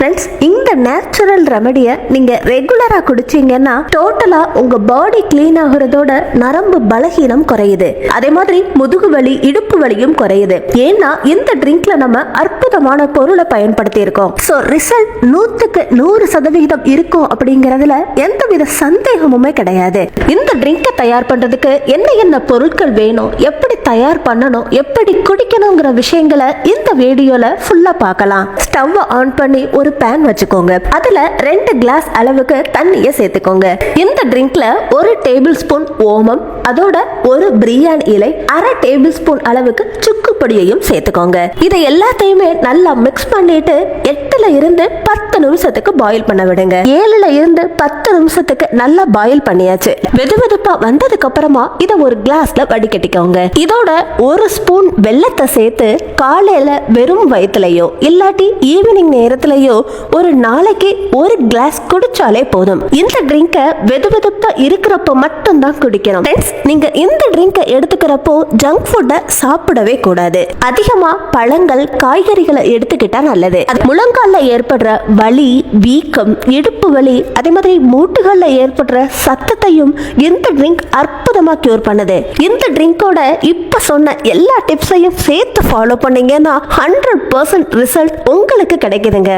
Friends இந்த natural ரெமடியை நீங்க ரெகுலரா குடிச்சீங்கன்னா டோட்டலா உங்க பாடி க்ளீன் ஆகுறதோட நரம்பு பலகீனம் குறையுது. அதே மாதிரி முதுகு வலி இடுப்பு வலியும் குறையுது. ஏன்னா இந்த ட்ரிங்க்ல நம்ம அற்புதமான பொருளை பயன்படுத்தி இருக்கோம் ஸோ ரிசல்ட் நூத்துக்கு நூறு சதவிகிதம் இருக்கும் அப்படிங்கறதுல எந்தவித சந்தேகமுமே கிடையாது. இந்த ட்ரிங்கை தயார் பண்றதுக்கு என்ன என்ன பொருட்கள் வேணும் எப்படி தயார் பண்ணணும் எப்படி குடிக்கணுங்கிற விஷயங்களை இந்த வீடியோல ஃபுல்லா பார்க்கலாம். ஸ்டவ் ஆன் பண்ணி ஒரு பேன் வச்சுக்கோங்க. அதுல ரெண்டு கிளாஸ் அளவுக்கு தண்ணியை சேர்த்துக்கோங்க. இந்த ட்ரிங்க்ல ஒரு டேபிள் ஸ்பூன் ஓமம் அதோட ஒரு பிரியாணி இலை அரை டேபிள் ஸ்பூன் அளவுக்கு சுக்கு பொடியையும் சேர்த்துக்கோங்க. இதை எல்லாத்தையுமே நல்லா மிக்ஸ் பண்ணிட்டு எட்டுல இருந்து பத்து நிமிஷத்துக்கு பாயில் பண்ண விடுங்க. ஏழுல இருந்து பத்து நிமிஷத்துக்கு நல்லா பாயில் பண்ணியாச்சு. வெது வெதுப்பா வந்ததுக்கு அப்புறமா இதை ஒரு கிளாஸ்ல வடிகட்டிக்கோங்க. இதோட ஒரு ஸ்பூன் வெல்லத்தை சேர்த்து காலையில வெறும் வயிற்றுலையோ இல்லாட்டி ஈவினிங் நேரத்திலயோ ஒரு நாளைக்கு ஒரு கிளாஸ் குடிச்சாலே போதும். இந்த ட்ரிங்கை வெது வெதுப்பா இருக்கிறப்போ மட்டும்தான் குடிக்கணும். Friends, நீங்க இந்த ட்ரிங்கை எடுத்துக்கிறப்போ ஜங்க் ஃபுட்டை சாப்பிடவே கூடாது. அதிகமா பழங்கள் காய்கறிகளை எடுத்துக்கிட்டா நல்லது. அது முழங்கால்ல ஏற்படுற வலி வீக்கம் இடுப்பு வலி அதே மாதிரி மூட்டுகள்ல ஏற்படுற சத்தத்தையும் இந்த ட்ரிங்க் அற்புதமா கியூர் பண்ணுது. இந்த ட்ரிங்கோட இப்ப சொன்ன எல்லா டிப்ஸையும் சேர்த்து ஃபாலோ பண்ணீங்கன்னா ஹண்ட்ரட் பர்சன்ட் ரிசல்ட் உங்களுக்கு கிடைக்குதுங்க.